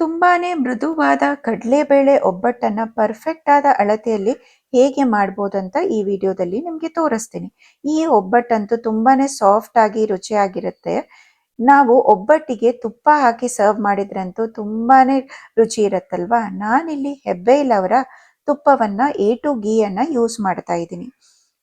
ತುಂಬಾನೇ ಮೃದುವಾದ ಕಡಲೆಬೇಳೆ ಒಬ್ಬಟ್ಟನ್ನ ಪರ್ಫೆಕ್ಟ್ ಆದ ಅಳತೆಯಲ್ಲಿ ಹೇಗೆ ಮಾಡ್ಬೋದು ಅಂತ ಈ ವಿಡಿಯೋದಲ್ಲಿ ನಿಮಗೆ ತೋರಿಸ್ತೀನಿ. ಈ ಒಬ್ಬಟ್ಟಂತೂ ತುಂಬಾನೇ ಸಾಫ್ಟ್ ಆಗಿ ರುಚಿಯಾಗಿರುತ್ತೆ. ನಾವು ಒಬ್ಬಟ್ಟಿಗೆ ತುಪ್ಪ ಹಾಕಿ ಸರ್ವ್ ಮಾಡಿದ್ರಂತೂ ತುಂಬಾನೇ ರುಚಿ ಇರುತ್ತಲ್ವಾ? ನಾನಿಲ್ಲಿ ಹೆಬ್ಬೆಲ್ ಅವರ ತುಪ್ಪವನ್ನ ಎ ಟು ಗೀಯನ್ನ ಯೂಸ್ ಮಾಡ್ತಾ ಇದ್ದೀನಿ.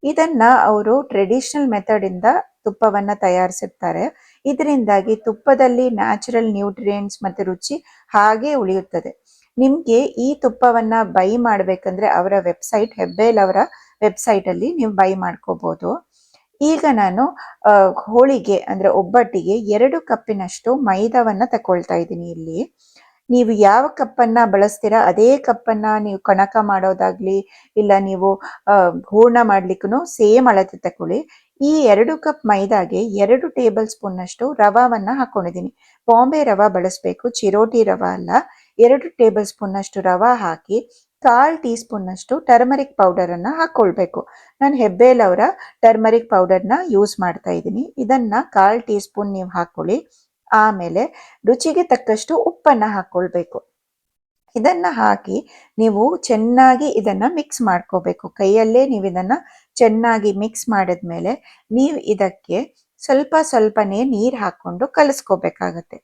ಇದನ್ನ ಅವರು ಟ್ರೆಡಿಷನಲ್ ಇಂದ ತುಪ್ಪವನ್ನ ತಯಾರಿಸಿರ್ತಾರೆ ಇದರಿಂದಾಗಿ ತುಪ್ಪದಲ್ಲಿ ನ್ಯಾಚುರಲ್ ನ್ಯೂಟ್ರಿಯೆಂಟ್ಸ್ ಮತ್ತೆ ರುಚಿ ಹಾಗೆ ಉಳಿಯುತ್ತದೆ. ನಿಮಗೆ ಈ ತುಪ್ಪವನ್ನ ಬೈ ಮಾಡಬೇಕಂದ್ರೆ ಅವರ ವೆಬ್ಸೈಟ್ ಹೆಬ್ಬೆಲ್ ಅವರ ವೆಬ್ಸೈಟ್ ಅಲ್ಲಿ ನೀವು ಬೈ ಮಾಡ್ಕೋಬಹುದು ಈಗ ನಾನು ಹೋಳಿಗೆ ಅಂದ್ರೆ ಒಬ್ಬಟ್ಟಿಗೆ ಎರಡು ಕಪ್ಪಿನಷ್ಟು ಮೈದಾವನ್ನ ತಗೊಳ್ತಾ ಇದ್ದೀನಿ ಇಲ್ಲಿ. ನೀವು ಯಾವ ಕಪ್ಪನ್ನ ಬಳಸ್ತೀರಾ? ಅದೇ ಕಪ್ಪನ್ನ ನೀವು ಕಣಕ ಮಾಡೋದಾಗ್ಲಿ, ಇಲ್ಲ ನೀವು ಹೂರ್ಣ ಮಾಡ್ಲಿಕ್ಕೂ ಸೇಮ್ ಅಳತೆ ತಕೊಳ್ಳಿ. ಈ ಎರಡು ಕಪ್ ಮೈದಾಗೆ ಎರಡು ಟೇಬಲ್ ಸ್ಪೂನ್ ಅಷ್ಟು ರವಾವನ್ನ ಹಾಕೊಂಡಿದ್ದೀನಿ. ಬಾಂಬೆ ರವಾ ಬಳಸಬೇಕು, ಚಿರೋಟಿ ರವಾ ಅಲ್ಲ. ಎರಡು ಟೇಬಲ್ ಸ್ಪೂನ್ ಅಷ್ಟು ರವಾ ಹಾಕಿ ಕಾಲ್ ಟೀ ಸ್ಪೂನ್ ಅಷ್ಟು ಟರ್ಮರಿಕ್ ಪೌಡರ್ ಅನ್ನ ಹಾಕೊಳ್ಬೇಕು. ನಾನು ಹೆಬ್ಬೇಲವರ ಟರ್ಮರಿಕ್ ಪೌಡರ್ನ ಯೂಸ್ ಮಾಡ್ತಾ ಇದ್ದೀನಿ. ಇದನ್ನ ಕಾಲ್ ಟೀ ಸ್ಪೂನ್ ನೀವು ಹಾಕೊಳ್ಳಿ. ಆಮೇಲೆ ರುಚಿಗೆ ತಕ್ಕಷ್ಟು ಉಪ್ಪನ್ನ ಹಾಕೊಳ್ಬೇಕು. ಇದನ್ನ ಹಾಕಿ ನೀವು ಚೆನ್ನಾಗಿ ಇದನ್ನ ಮಿಕ್ಸ್ ಮಾಡ್ಕೋಬೇಕು. ಕೈಯಲ್ಲೇ ನೀವು ಇದನ್ನ ಚೆನ್ನಾಗಿ ಮಿಕ್ಸ್ ಮಾಡಿದ್ಮೇಲೆ ನೀವು ಇದಕ್ಕೆ ಸ್ವಲ್ಪ ಸ್ವಲ್ಪನೇ ನೀರು ಹಾಕ್ಕೊಂಡು ಕಲಿಸ್ಕೋಬೇಕಾಗತ್ತೆ.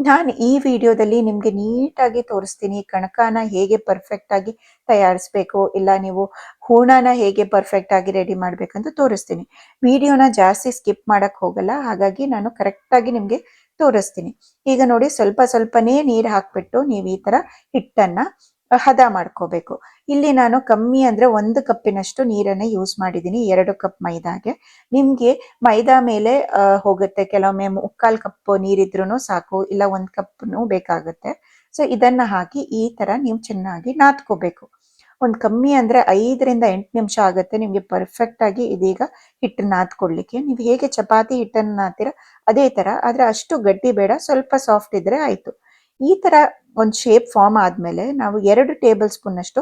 ನಾನು ಈ ವಿಡಿಯೋದಲ್ಲಿ ನಿಮಗೆ ನೀಟಾಗಿ ತೋರಿಸ್ತೀನಿ, ಕಣಕನ ಹೇಗೆ ಪರ್ಫೆಕ್ಟಾಗಿ ತಯಾರಿಸ್ಬೇಕು, ಇಲ್ಲ ನೀವು ಹೂರ್ಣನ ಹೇಗೆ ಪರ್ಫೆಕ್ಟಾಗಿ ರೆಡಿ ಮಾಡಬೇಕಂತ ತೋರಿಸ್ತೀನಿ. ವಿಡಿಯೋನ ಜಾಸ್ತಿ ಸ್ಕಿಪ್ ಮಾಡೋಕ್ಕೆ ಹೋಗಲ್ಲ, ಹಾಗಾಗಿ ನಾನು ಕರೆಕ್ಟಾಗಿ ನಿಮಗೆ ನಿಮ್ಗೆ ತೋರಿಸ್ತೀನಿ. ಈಗ ನೋಡಿ ಸ್ವಲ್ಪ ಸ್ವಲ್ಪನೇ ನೀರು ಹಾಕ್ಬಿಟ್ಟು ನೀವು ಈ ಥರ ಹಿಟ್ಟನ್ನ ಹದ ಮಾಡ್ಕೋಬೇಕು. ಇಲ್ಲಿ ನಾನು ಕಮ್ಮಿ ಅಂದ್ರೆ ಒಂದು ಕಪ್ಪಿನಷ್ಟು ನೀರನ್ನು ಯೂಸ್ ಮಾಡಿದ್ದೀನಿ, ಎರಡು ಕಪ್ ಮೈದಾಗೆ. ನಿಮಗೆ ಮೈದಾ ಮೇಲೆ ಹೋಗುತ್ತೆ. ಕೆಲವೊಮ್ಮೆ ಮುಕ್ಕಾಲು ಕಪ್ ನೀರಿದ್ರೂ ಸಾಕು, ಇಲ್ಲ ಒಂದು ಕಪ್ನು ಬೇಕಾಗುತ್ತೆ. ಸೊ ಇದನ್ನ ಹಾಕಿ ಈ ತರ ನೀವು ಚೆನ್ನಾಗಿ ನಾದ್ಕೋಬೇಕು. ಒಂದು ಕಮ್ಮಿ ಅಂದ್ರೆ ಐದರಿಂದ ಎಂಟು ನಿಮಿಷ ಆಗುತ್ತೆ ನಿಮಗೆ ಪರ್ಫೆಕ್ಟ್ ಆಗಿ ಇದೀಗ ಹಿಟ್ಟು ನಾದ್ಕೊಳ್ಳಿಕ್ಕೆ. ನೀವು ಹೇಗೆ ಚಪಾತಿ ಹಿಟ್ಟನ್ನ ನಾತೀರ ಅದೇ ತರ. ಆದರೆ ಅಷ್ಟು ಗಟ್ಟಿ ಬೇಡ, ಸ್ವಲ್ಪ ಸಾಫ್ಟ್ ಇದ್ರೆ ಆಯ್ತು. ಈ ತರ ಒಂದ್ ಶೇಪ್ ಫಾರ್ಮ್ ಆದ್ಮೇಲೆ ನಾವು ಎರಡು ಟೇಬಲ್ ಸ್ಪೂನ್ ಅಷ್ಟು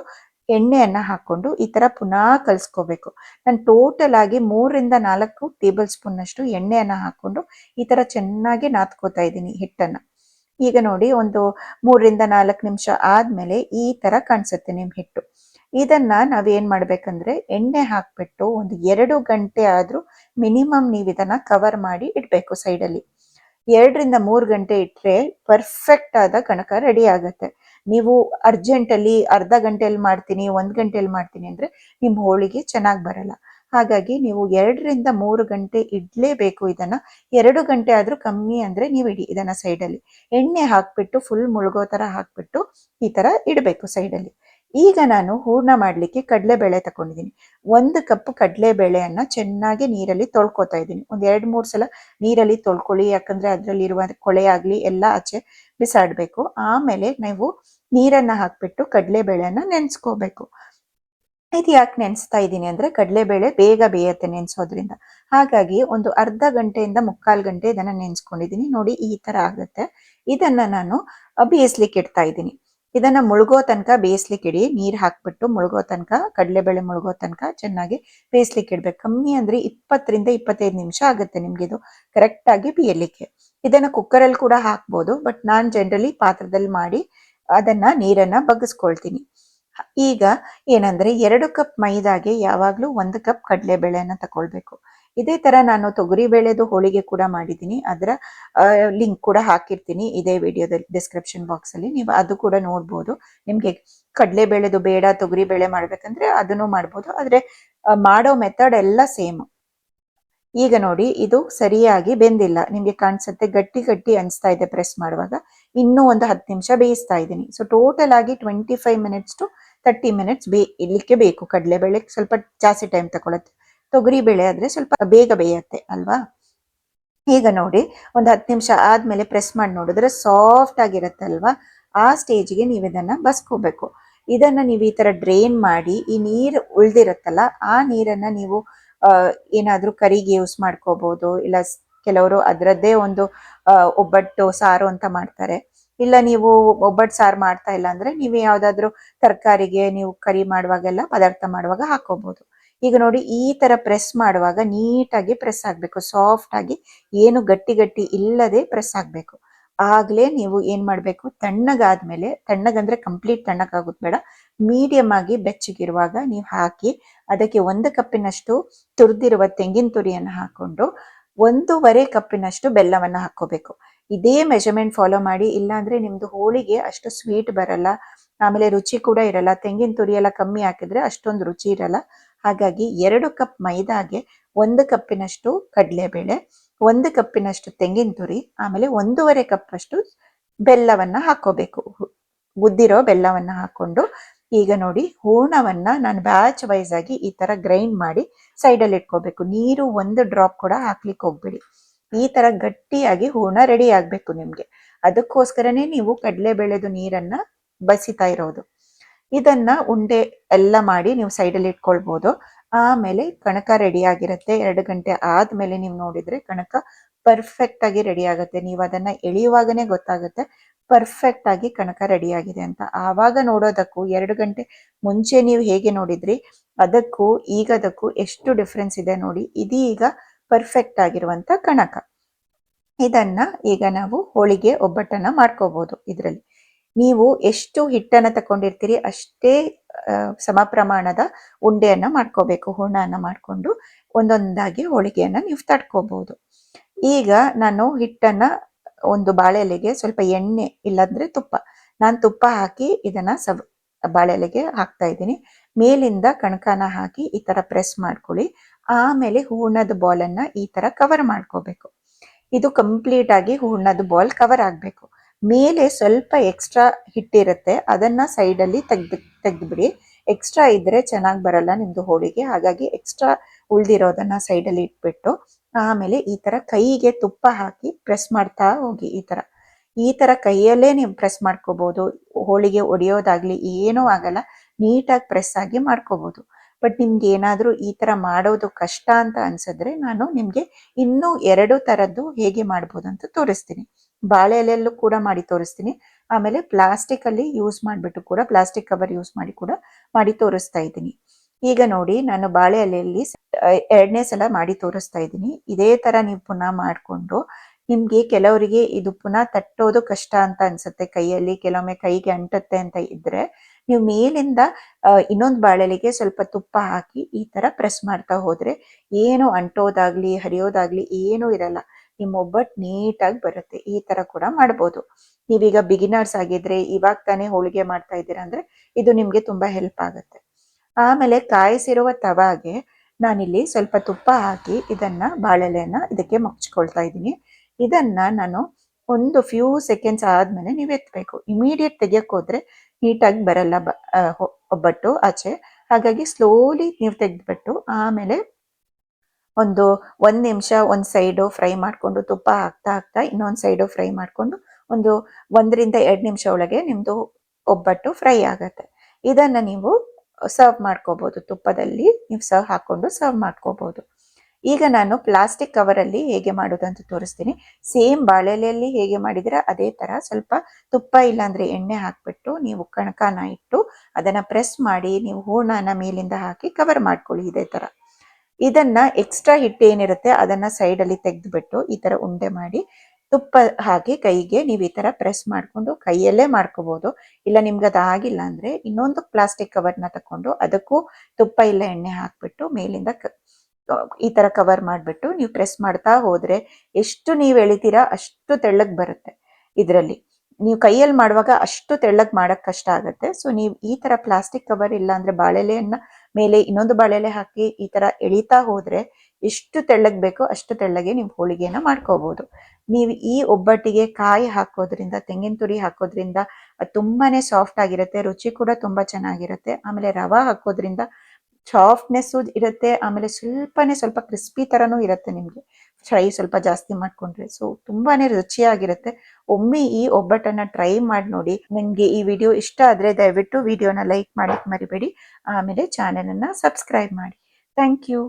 ಎಣ್ಣೆಯನ್ನ ಹಾಕೊಂಡು ಈ ತರ ಪುನಃ ಕಲ್ಸ್ಕೋಬೇಕು. ನಾನು ಟೋಟಲ್ ಆಗಿ ಮೂರರಿಂದ ನಾಲ್ಕು ಟೇಬಲ್ ಸ್ಪೂನ್ ಅಷ್ಟು ಎಣ್ಣೆಯನ್ನ ಹಾಕೊಂಡು ಈ ತರ ಚೆನ್ನಾಗಿ ನಾದ್ಕೋತಾ ಇದ್ದೀನಿ ಹಿಟ್ಟನ್ನ. ಈಗ ನೋಡಿ ಒಂದು ಮೂರರಿಂದ ನಾಲ್ಕು ನಿಮಿಷ ಆದ್ಮೇಲೆ ಈ ತರ ಕಾಣಿಸುತ್ತೆ ನಿಮ್ ಹಿಟ್ಟು. ಇದನ್ನ ನಾವ್ ಏನ್ ಮಾಡ್ಬೇಕಂದ್ರೆ ಎಣ್ಣೆ ಹಾಕ್ಬಿಟ್ಟು ಒಂದು ಎರಡು ಗಂಟೆ ಆದ್ರೂ ಮಿನಿಮಮ್ ನೀವು ಇದನ್ನ ಕವರ್ ಮಾಡಿ ಇಡ್ಬೇಕು ಸೈಡ್ ಅಲ್ಲಿ. ಎರಡರಿಂದ ಮೂರು ಗಂಟೆ ಇಟ್ರೆ ಪರ್ಫೆಕ್ಟ್ ಆದ ಕಣಕ ರೆಡಿ ಆಗುತ್ತೆ. ನೀವು ಅರ್ಜೆಂಟಲ್ಲಿ ಅರ್ಧ ಗಂಟೆಯಲ್ಲಿ ಮಾಡ್ತೀನಿ, ಒಂದು ಗಂಟೆಯಲ್ಲಿ ಮಾಡ್ತೀನಿ ಅಂದ್ರೆ ನಿಮ್ಮ ಹೋಳಿಗೆ ಚೆನ್ನಾಗಿ ಬರಲ್ಲ. ಹಾಗಾಗಿ ನೀವು ಎರಡರಿಂದ ಮೂರು ಗಂಟೆ ಇಡಲೇಬೇಕು ಇದನ್ನ. ಎರಡು ಗಂಟೆ ಆದ್ರೂ ಕಮ್ಮಿ ಅಂದ್ರೆ ನೀವು ಇಡಿ ಇದನ್ನ ಸೈಡಲ್ಲಿ ಎಣ್ಣೆ ಹಾಕ್ಬಿಟ್ಟು ಫುಲ್ ಮುಳುಗೋ ತರ ಹಾಕ್ಬಿಟ್ಟು ಈ ತರ ಇಡಬೇಕು ಸೈಡಲ್ಲಿ ಈಗ ನಾನು ಹೂರ್ಣ ಮಾಡ್ಲಿಕ್ಕೆ ಕಡಲೆಬೇಳೆ ತಗೊಂಡಿದ್ದೀನಿ ಒಂದು ಕಪ್ ಕಡಲೆಬೇಳೆಯನ್ನು ಚೆನ್ನಾಗಿ ನೀರಲ್ಲಿ ತೊಳ್ಕೊತಾ ಇದ್ದೀನಿ. ಒಂದ್ ಎರಡ್ ಮೂರ್ ಸಲ ನೀರಲ್ಲಿ ತೊಳ್ಕೊಳ್ಳಿ, ಯಾಕಂದ್ರೆ ಅದ್ರಲ್ಲಿರುವ ಕೊಳೆ ಆಗ್ಲಿ ಎಲ್ಲ ಆಚೆ ಬಿಸಾಡ್ಬೇಕು. ಆಮೇಲೆ ನೀವು ನೀರನ್ನ ಹಾಕ್ಬಿಟ್ಟು ಕಡಲೆಬೇಳೆಯನ್ನು ನೆನ್ಸ್ಕೋಬೇಕು. ಇದು ಯಾಕೆ ನೆನೆಸ್ತಾ ಇದ್ದೀನಿ ಅಂದ್ರೆ ಕಡಲೆಬೇಳೆ ಬೇಗ ಬೇಯತ್ತೆ ನೆನ್ಸೋದ್ರಿಂದ. ಹಾಗಾಗಿ ಒಂದು ಅರ್ಧ ಗಂಟೆಯಿಂದ ಮುಕ್ಕಾಲು ಗಂಟೆ ಇದನ್ನ ನೆನ್ಸ್ಕೊಂಡಿದೀನಿ ನೋಡಿ ಈ ತರ ಆಗುತ್ತೆ. ಇದನ್ನ ನಾನು ಬೇಯಿಸ್ಲಿಕ್ಕೆ ಇಡ್ತಾ ಇದ್ದೀನಿ. ಇದನ್ನ ಮುಳುಗೋ ತನಕ ಬೇಯಿಸ್ಲಿಕ್ಕೆ ಇಡಿ ನೀರ್ ಹಾಕ್ಬಿಟ್ಟು ಮುಳುಗೋ ತನಕ, ಕಡಲೆಬೇಳೆ ಮುಳುಗೋ ತನಕ ಚೆನ್ನಾಗಿ ಬೇಯಿಸ್ಲಿಕ್ಕೆ ಇಡ್ಬೇಕು ಕಮ್ಮಿ ಅಂದ್ರೆ ಇಪ್ಪತ್ತರಿಂದ ಇಪ್ಪತ್ತೈದು ನಿಮಿಷ ಆಗುತ್ತೆ ನಿಮ್ಗೆ ಇದು ಕರೆಕ್ಟ್ ಆಗಿ ಬೇಯಲಿಕ್ಕೆ. ಇದನ್ನ ಕುಕ್ಕರಲ್ಲಿ ಕೂಡ ಹಾಕ್ಬೋದು ಬಟ್ ನಾನ್ ಜನರಲಿ ಪಾತ್ರದಲ್ಲಿ ಮಾಡಿ ಅದನ್ನ ನೀರನ್ನ ಬಗ್ಗಿಸ್ಕೊಳ್ತೀನಿ ಈಗ ಏನಂದ್ರೆ ಎರಡು ಕಪ್ ಮೈದಾಗೆ ಯಾವಾಗ್ಲೂ ಒಂದು ಕಪ್ ಕಡಲೆಬೇಳೆನ ತಗೊಳ್ಬೇಕು ಇದೇ ತರ ನಾನು ತೊಗರಿ ಬೇಳೆದು ಹೋಳಿಗೆ ಕೂಡ ಮಾಡಿದ್ದೀನಿ. ಅದರ ಲಿಂಕ್ ಕೂಡ ಹಾಕಿರ್ತೀನಿ ಇದೇ ವಿಡಿಯೋದಲ್ಲಿ ಡಿಸ್ಕ್ರಿಪ್ಷನ್ ಬಾಕ್ಸ್ ಅಲ್ಲಿ. ನೀವು ಅದು ಕೂಡ ನೋಡ್ಬೋದು. ನಿಮ್ಗೆ ಕಡಲೆಬೇಳೆದು ಬೇಡ, ತೊಗರಿ ಬೇಳೆ ಮಾಡ್ಬೇಕಂದ್ರೆ ಅದನ್ನು ಮಾಡ್ಬೋದು. ಆದ್ರೆ ಮಾಡೋ ಮೆಥಡ್ ಎಲ್ಲ ಸೇಮ್ ಈಗ ನೋಡಿ, ಇದು ಸರಿಯಾಗಿ ಬೆಂದಿಲ್ಲ. ನಿಮ್ಗೆ ಕಾಣಿಸುತ್ತೆ, ಗಟ್ಟಿ ಗಟ್ಟಿ ಅನಿಸ್ತಾ ಇದೆ ಪ್ರೆಸ್ ಮಾಡುವಾಗ. ಇನ್ನೂ ಒಂದು ಹತ್ತು ನಿಮಿಷ ಬೇಯಿಸ್ತಾ ಇದ್ದೀನಿ. ಸೊ ಟೋಟಲ್ ಆಗಿ twenty five minutes to thirty minutes ಬೇ ಇಲ್ಲಿಕ್ಕೆ ಬೇಕು. ಕಡಲೆಬೇಳೆ ಸ್ವಲ್ಪ ಜಾಸ್ತಿ ಟೈಮ್ ತಗೊಳುತ್ತೆ. ತೊಗರಿ ಬೇಳೆ ಆದ್ರೆ ಸ್ವಲ್ಪ ಬೇಗ ಬೇಯತ್ತೆ ಅಲ್ವಾ? ಈಗ ನೋಡಿ, ಒಂದು ಹತ್ತು ನಿಮಿಷ ಆದ್ಮೇಲೆ ಪ್ರೆಸ್ ಮಾಡಿ ನೋಡಿದ್ರೆ ಸಾಫ್ಟ್ ಆಗಿರುತ್ತೆ ಅಲ್ವಾ? ಆ ಸ್ಟೇಜ್ಗೆ ನೀವು ಇದನ್ನ ಬಸ್ಕೋಬೇಕು. ಇದನ್ನ ನೀವು ಈ ತರ ಡ್ರೈನ್ ಮಾಡಿ, ಈ ನೀರು ಉಳ್ದಿರತ್ತಲ್ಲ, ಆ ನೀರನ್ನ ನೀವು ಏನಾದರೂ ಕರಿಗೆ ಯೂಸ್ ಮಾಡ್ಕೋಬೋದು, ಇಲ್ಲ ಕೆಲವರು ಅದರದ್ದೇ ಒಂದು ಒಬ್ಬಟ್ಟು, ಸಾರು ಅಂತ ಮಾಡ್ತಾರೆ. ಇಲ್ಲ ನೀವು ಒಬ್ಬಟ್ಟು, ಸಾರು ಮಾಡ್ತಾ ಇಲ್ಲ ಅಂದರೆ, ನೀವು ಯಾವುದಾದ್ರೂ ತರಕಾರಿಗೆ ನೀವು ಕರಿ ಮಾಡುವಾಗೆಲ್ಲ ಪದಾರ್ಥ ಮಾಡುವಾಗ ಹಾಕೋಬಹುದು ಈಗ ನೋಡಿ ಈ ತರ ಪ್ರೆಸ್ ಮಾಡುವಾಗ ನೀಟಾಗಿ ಪ್ರೆಸ್ ಆಗ್ಬೇಕು. ಸಾಫ್ಟ್ ಆಗಿ ಏನು ಗಟ್ಟಿ ಗಟ್ಟಿ ಇಲ್ಲದೆ ಪ್ರೆಸ್ ಆಗ್ಬೇಕು. ಆಗ್ಲೇ ನೀವು ಏನ್ ಮಾಡ್ಬೇಕು? ತಣ್ಣಗಾದ್ಮೇಲೆ, ತಣ್ಣಗಂದ್ರೆ ಕಂಪ್ಲೀಟ್ ತಣ್ಣಗಾಗುತ್ತೆ ಬೇಡ. ಮೀಡಿಯಂ ಆಗಿ ಬೆಚ್ಚಗಿರುವಾಗ ನೀವು ಹಾಕಿ, ಅದಕ್ಕೆ ಒಂದು ಕಪ್ಪಿನಷ್ಟು ತುರಿದಿರುವ ತೆಂಗಿನ ತುರಿಯನ್ನು ಹಾಕೊಂಡು ಒಂದೂವರೆ ಕಪ್ಪಿನಷ್ಟು ಬೆಲ್ಲವನ್ನ ಹಾಕೋಬೇಕು ಇದೇ ಮೆಜರ್ಮೆಂಟ್ ಫಾಲೋ ಮಾಡಿ, ಇಲ್ಲಾಂದ್ರೆ ನಿಮ್ದು ಹೋಳಿಗೆ ಅಷ್ಟು ಸ್ವೀಟ್ ಬರಲ್ಲ. ಆಮೇಲೆ ರುಚಿ ಕೂಡ ಇರಲ್ಲ. ತೆಂಗಿನ ತುರಿ ಎಲ್ಲ ಕಮ್ಮಿ ಹಾಕಿದ್ರೆ ಅಷ್ಟೊಂದು ರುಚಿ ಇರಲ್ಲ. ಹಾಗಾಗಿ ಎರಡು ಕಪ್ ಮೈದಾಗೆ ಒಂದು ಕಪ್ಪಿನಷ್ಟು ಕಡಲೆಬೇಳೆ, ಒಂದು ಕಪ್ಪಿನಷ್ಟು ತೆಂಗಿನ ತುರಿ, ಆಮೇಲೆ ಒಂದೂವರೆ ಕಪ್ ಅಷ್ಟು ಬೆಲ್ಲವನ್ನ ಹಾಕೋಬೇಕು ಉದ್ದಿರೋ ಬೆಲ್ಲವನ್ನ ಹಾಕೊಂಡು ಈಗ ನೋಡಿ ಹೂರ್ಣವನ್ನ ನಾನು ಬ್ಯಾಚ್ ವೈಸ್ ಆಗಿ ಈ ತರ ಗ್ರೈಂಡ್ ಮಾಡಿ ಸೈಡಲ್ಲಿ ಇಟ್ಕೋಬೇಕು. ನೀರು ಒಂದು ಡ್ರಾಪ್ ಕೂಡ ಹಾಕ್ಲಿಕ್ಕೆ ಹೋಗ್ಬೇಡಿ. ಈ ತರ ಗಟ್ಟಿಯಾಗಿ ಹೂರ್ಣ ರೆಡಿ ಆಗಬೇಕು ನಿಮ್ಗೆ. ಅದಕ್ಕೋಸ್ಕರನೇ ನೀವು ಕಡಲೆ ಬೆಳೆದು ನೀರನ್ನ ಬಸಿತಾ ಇರೋದು. ಇದನ್ನ ಉಂಡೆ ಎಲ್ಲ ಮಾಡಿ ನೀವು ಸೈಡಲ್ಲಿ ಇಟ್ಕೊಳ್ಬೋದು. ಆಮೇಲೆ ಕಣಕ ರೆಡಿ ಆಗಿರುತ್ತೆ. ಎರಡು ಗಂಟೆ ಆದ್ಮೇಲೆ ನೀವು ನೋಡಿದ್ರೆ ಕಣಕ ಪರ್ಫೆಕ್ಟ್ ಆಗಿ ರೆಡಿ ಆಗುತ್ತೆ. ನೀವು ಅದನ್ನ ಎಳೆಯುವಾಗನೇ ಗೊತ್ತಾಗುತ್ತೆ. ಪರ್ಫೆಕ್ಟ್ ಆಗಿ ಕಣಕ ರೆಡಿ ಆಗಿದೆ ಅಂತ. ಆವಾಗ ನೋಡೋದಕ್ಕೂ ಎರಡು ಗಂಟೆ ಮುಂಚೆ ನೀವು ಹೇಗೆ ನೋಡಿದ್ರಿ, ಅದಕ್ಕೂ ಈಗದಕ್ಕೂ ಎಷ್ಟು ಡಿಫ್ರೆನ್ಸ್ ಇದೆ ನೋಡಿ. ಇದೀಗ ಪರ್ಫೆಕ್ಟ್ ಆಗಿರುವಂತ ಕಣಕ. ಇದನ್ನ ಈಗ ನಾವು ಹೋಳಿಗೆ ಒಬ್ಬಟ್ಟನ್ನ ಮಾಡ್ಕೋಬಹುದು ಇದರಲ್ಲಿ. ನೀವು ಎಷ್ಟು ಹಿಟ್ಟನ್ನ ತಕೊಂಡಿರ್ತೀರಿ ಅಷ್ಟೇ ಸಮ ಪ್ರಮಾಣದ ಉಂಡೆಯನ್ನ ಮಾಡ್ಕೋಬೇಕು ಹೂರ್ಣನ ಮಾಡ್ಕೊಂಡು ಒಂದೊಂದಾಗಿ ಹೋಳಿಗೆಯನ್ನ ನೀವು ತಡ್ಕೋಬಹುದು ಈಗ ನಾನು ಹಿಟ್ಟನ್ನ ಒಂದು ಬಾಳೆಲೆಗೆ ಸ್ವಲ್ಪ ಎಣ್ಣೆ ಇಲ್ಲಾಂದ್ರೆ ತುಪ್ಪ. ನಾನು ತುಪ್ಪ ಹಾಕಿ ಇದನ್ನ ಸವ್, ಬಾಳೆಲೆಗೆ ಹಾಕ್ತಾ ಇದ್ದೀನಿ. ಮೇಲಿಂದ ಕಣಕನ ಹಾಕಿ ಈ ತರ ಪ್ರೆಸ್ ಮಾಡ್ಕೊಳ್ಳಿ. ಆಮೇಲೆ ಹೂರ್ಣದ ಬಾಲನ್ನು ಈ ತರ ಕವರ್ ಮಾಡ್ಕೋಬೇಕು. ಇದು ಕಂಪ್ಲೀಟ್ ಆಗಿ ಹೂರ್ಣದ ಬಾಲ್ ಕವರ್ ಆಗ್ಬೇಕು. ಮೇಲೆ ಸ್ವಲ್ಪ ಎಕ್ಸ್ಟ್ರಾ ಹಿಟ್ಟಿರುತ್ತೆ ಅದನ್ನ ಸೈಡಲ್ಲಿ ತೆಗ್ದು, ತೆಗ್ದ್ಬಿಡಿ. ಎಕ್ಸ್ಟ್ರಾ ಇದ್ದರೆ ಚೆನ್ನಾಗಿ ಬರಲ್ಲ ನಿಮ್ಮದು ಹೋಳಿಗೆ, ಹಾಗಾಗಿ ಎಕ್ಸ್ಟ್ರಾ ಉಳಿದಿರೋದನ್ನು ಸೈಡಲ್ಲಿ ಇಟ್ಬಿಟ್ಟು, ಆಮೇಲೆ ಈ ತರ ಕೈಗೆ ತುಪ್ಪ ಹಾಕಿ ಪ್ರೆಸ್ ಮಾಡ್ತಾ ಹೋಗಿ ಈ ತರ. ಈ ತರ ಕೈಯಲ್ಲೇ ನೀವು ಪ್ರೆಸ್ ಮಾಡ್ಕೋಬೋದು. ಹೋಳಿಗೆ ಒಡೆಯೋದಾಗಲಿ ಏನೂ ಆಗಲ್ಲ, ನೀಟಾಗಿ ಪ್ರೆಸ್ ಆಗಿ ಮಾಡ್ಕೋಬೋದು. ಬಟ್ ನಿಮ್ಗೆ ಏನಾದರೂ ಈ ತರ ಮಾಡೋದು ಕಷ್ಟ ಅಂತ ಅನ್ಸಿದ್ರೆ ನಾನು ನಿಮಗೆ ಇನ್ನೂ ಎರಡು ತರದ್ದು ಹೇಗೆ ಮಾಡ್ಬೋದು ಅಂತ ತೋರಿಸ್ತೀನಿ. ಬಾಳೆ ಎಲೆಯಲ್ಲೂ ಕೂಡ ಮಾಡಿ ತೋರಿಸ್ತೀನಿ. ಆಮೇಲೆ ಪ್ಲಾಸ್ಟಿಕ್ ಅಲ್ಲಿ ಯೂಸ್ ಮಾಡಿಬಿಟ್ಟು ಕೂಡ ಪ್ಲಾಸ್ಟಿಕ್ ಕವರ್ ಯೂಸ್ ಮಾಡಿ ಕೂಡ ಮಾಡಿ ತೋರಿಸ್ತಾ ಇದ್ದೀನಿ. ಈಗ ನೋಡಿ, ನಾನು ಬಾಳೆ ಎಲೆಯಲ್ಲಿ ಎರಡನೇ ಸಲ ಮಾಡಿ ತೋರಿಸ್ತಾ ಇದ್ದೀನಿ. ಇದೇ ತರ ನೀವು ಪುನಃ ಮಾಡಿಕೊಂಡು ನಿಮ್ಗೆ ಕೆಲವರಿಗೆ ಇದು ಪುನಃ ತಟ್ಟೋದು ಕಷ್ಟ ಅಂತ ಅನ್ಸುತ್ತೆ. ಕೈಯಲ್ಲಿ ಕೆಲವೊಮ್ಮೆ ಕೈಗೆ ಅಂಟುತ್ತೆ ಅಂತ ಇದ್ರೆ ನೀವು ಮೇಲಿಂದ ಇನ್ನೊಂದು ಬಾಳೆಲೆಗೆ ಸ್ವಲ್ಪ ತುಪ್ಪ ಹಾಕಿ ಈ ತರ ಪ್ರೆಸ್ ಮಾಡ್ತಾ ಹೋದ್ರೆ ಏನು ಅಂಟೋದಾಗ್ಲಿ, ಹರಿಯೋದಾಗ್ಲಿ ಏನೂ ಇರಲ್ಲ. ನಿಮ್ಮ ಒಬ್ಬಟ್ಟು ನೀಟಾಗಿ ಬರುತ್ತೆ. ಈ ತರ ಕೂಡ ಮಾಡ್ಬೋದು. ನೀವೀಗ ಬಿಗಿನರ್ಸ್ ಆಗಿದ್ರೆ ಇವಾಗ ತಾನೇ ಹೋಳಿಗೆ ಮಾಡ್ತಾ ಇದ್ದೀರಾ ಅಂದ್ರೆ ಇದು ನಿಮ್ಗೆ ತುಂಬಾ ಹೆಲ್ಪ್ ಆಗುತ್ತೆ. ಆಮೇಲೆ ಕಾಯಿಸಿರುವ ತವಾಗೆ ನಾನಿಲ್ಲಿ ಸ್ವಲ್ಪ ತುಪ್ಪ ಹಾಕಿ ಇದನ್ನ ಬಾಳೆಲೆಯನ್ನ ಇದಕ್ಕೆ ಮುಚ್ಕೊಳ್ತಾ ಇದ್ದೀನಿ. ಇದನ್ನ ನಾನು ಒಂದು ಫ್ಯೂ ಸೆಕೆಂಡ್ಸ್ ಆದ್ಮೇಲೆ ನೀವು ಎತ್ತಬೇಕು ಇಮಿಡಿಯೇಟ್ ತೆಗಿಯಕ್ ಹೋದ್ರೆ ನೀಟಾಗಿ ಬರಲ್ಲ ಒಬ್ಬಟ್ಟು ಆಚೆ. ಹಾಗಾಗಿ ಸ್ಲೋಲಿ ನೀವು ತೆಗೆದ್ಬಿಟ್ಟು ಆಮೇಲೆ ಒಂದು ಒಂದು ನಿಮಿಷ ಒಂದು ಸೈಡು ಫ್ರೈ ಮಾಡಿಕೊಂಡು ತುಪ್ಪ ಹಾಕ್ತಾ ಹಾಕ್ತಾ ಇನ್ನೊಂದು ಸೈಡು ಫ್ರೈ ಮಾಡ್ಕೊಂಡು ಒಂದು ಒಂದರಿಂದ ಎರಡು ನಿಮಿಷ ಒಳಗೆ ನಿಮ್ಮದು ಒಬ್ಬಟ್ಟು ಫ್ರೈ ಆಗುತ್ತೆ. ಇದನ್ನ ನೀವು ಸರ್ವ್ ಮಾಡ್ಕೋಬಹುದು ತುಪ್ಪದಲ್ಲಿ. ನೀವು ಸರ್ವ್ ಹಾಕೊಂಡು ಸರ್ವ್ ಮಾಡ್ಕೋಬಹುದು ಈಗ ನಾನು ಪ್ಲಾಸ್ಟಿಕ್ ಕವರ್ ಅಲ್ಲಿ ಹೇಗೆ ಮಾಡೋದಂತ ತೋರಿಸ್ತೀನಿ. ಸೇಮ್ ಬಾಳೆಲೆಯಲ್ಲಿ ಹೇಗೆ ಮಾಡಿದಿರ ಅದೇ ತರ ಸ್ವಲ್ಪ ತುಪ್ಪ ಇಲ್ಲಾಂದರೆ ಎಣ್ಣೆ ಹಾಕ್ಬಿಟ್ಟು ನೀವು ಕಣಕನ ಇಟ್ಟು ಅದನ್ನ ಪ್ರೆಸ್ ಮಾಡಿ ನೀವು ಹೂರ್ಣನ ಮೇಲಿಂದ ಹಾಕಿ ಕವರ್ ಮಾಡ್ಕೊಳ್ಳಿ ಇದೇ ತರ. ಇದನ್ನ ಎಕ್ಸ್ಟ್ರಾ ಹಿಟ್ಟು ಏನಿರುತ್ತೆ ಅದನ್ನ ಸೈಡ್ ಅಲ್ಲಿ ತೆಗೆದ್ಬಿಟ್ಟು ಈ ತರ ಉಂಡೆ ಮಾಡಿ ತುಪ್ಪ ಹಾಕಿ ಕೈಗೆ ನೀವು ಈ ತರ ಪ್ರೆಸ್ ಮಾಡ್ಕೊಂಡು ಕೈಯಲ್ಲೇ ಮಾಡ್ಕೋಬಹುದು ಇಲ್ಲ ನಿಮ್ಗೆ ಅದು ಆಗಿಲ್ಲ ಅಂದ್ರೆ ಇನ್ನೊಂದು ಪ್ಲಾಸ್ಟಿಕ್ ಕವರ್ನ ತಕೊಂಡು ಅದಕ್ಕೂ ತುಪ್ಪ ಇಲ್ಲ ಎಣ್ಣೆ ಹಾಕ್ಬಿಟ್ಟು ಮೇಲಿಂದ ಈ ತರ ಕವರ್ ಮಾಡಿಬಿಟ್ಟು ನೀವು ಪ್ರೆಸ್ ಮಾಡ್ತಾ ಹೋದ್ರೆ ಎಷ್ಟು ನೀವು ಎಳಿತೀರಾ ಅಷ್ಟು ತೆಳ್ಳಗ್ ಬರುತ್ತೆ ಇದರಲ್ಲಿ. ನೀವು ಕೈಯಲ್ಲಿ ಮಾಡುವಾಗ ಅಷ್ಟು ತೆಳ್ಳಗ್ ಮಾಡಕ್ ಕಷ್ಟ ಆಗುತ್ತೆ. ಸೊ ನೀವು ಈ ತರ ಪ್ಲಾಸ್ಟಿಕ್ ಕವರ್ ಇಲ್ಲ ಅಂದ್ರೆ ಬಾಳೆಲೆಯನ್ನ ಮೇಲೆ ಇನ್ನೊಂದು ಬಾಳೆಲೆ ಹಾಕಿ ಈ ತರ ಎಳಿತಾ ಹೋದ್ರೆ ಎಷ್ಟು ತೆಳ್ಳಗ್ ಬೇಕೋ ಅಷ್ಟು ತೆಳ್ಳಗೆ ನೀವು ಹೋಳಿಗೆನ ಮಾಡ್ಕೋಬಹುದು ನೀವು ಈ ಒಬ್ಬಟ್ಟಿಗೆ ಕಾಯಿ ಹಾಕೋದ್ರಿಂದ, ತೆಂಗಿನ ತುರಿ ಹಾಕೋದ್ರಿಂದ ಅದು ತುಂಬಾನೇ ಸಾಫ್ಟ್ ಆಗಿರುತ್ತೆ, ರುಚಿ ಕೂಡ ತುಂಬಾ ಚೆನ್ನಾಗಿರುತ್ತೆ. ಆಮೇಲೆ ರವಾ ಹಾಕೋದ್ರಿಂದ ಸಾಫ್ಟ್ನೆಸ್ ಇರುತ್ತೆ, ಆಮೇಲೆ ಸ್ವಲ್ಪನೇ ಸ್ವಲ್ಪ ಕ್ರಿಸ್ಪಿ ತರನೂ ಇರುತ್ತೆ ನಿಮ್ಗೆ. ಫ್ರೈ ಸ್ವಲ್ಪ ಜಾಸ್ತಿ ಮಾಡ್ಕೊಂಡ್ರೆ. ಸೊ ತುಂಬಾನೇ ರುಚಿಯಾಗಿರುತ್ತೆ. ಒಮ್ಮೆ ಈ ಒಬ್ಬಟ್ಟನ್ನ ಟ್ರೈ ಮಾಡಿ ನೋಡಿ, ನಿಮ್ಗೆ ಈ ವಿಡಿಯೋ ಇಷ್ಟ ಆದ್ರೆ ದಯವಿಟ್ಟು ವಿಡಿಯೋನ ಲೈಕ್ ಮಾಡಕ್ ಮರಿಬೇಡಿ. ಆಮೇಲೆ ಚಾನೆಲ್ ಅನ್ನ ಸಬ್ಸ್ಕ್ರೈಬ್ ಮಾಡಿ. Thank you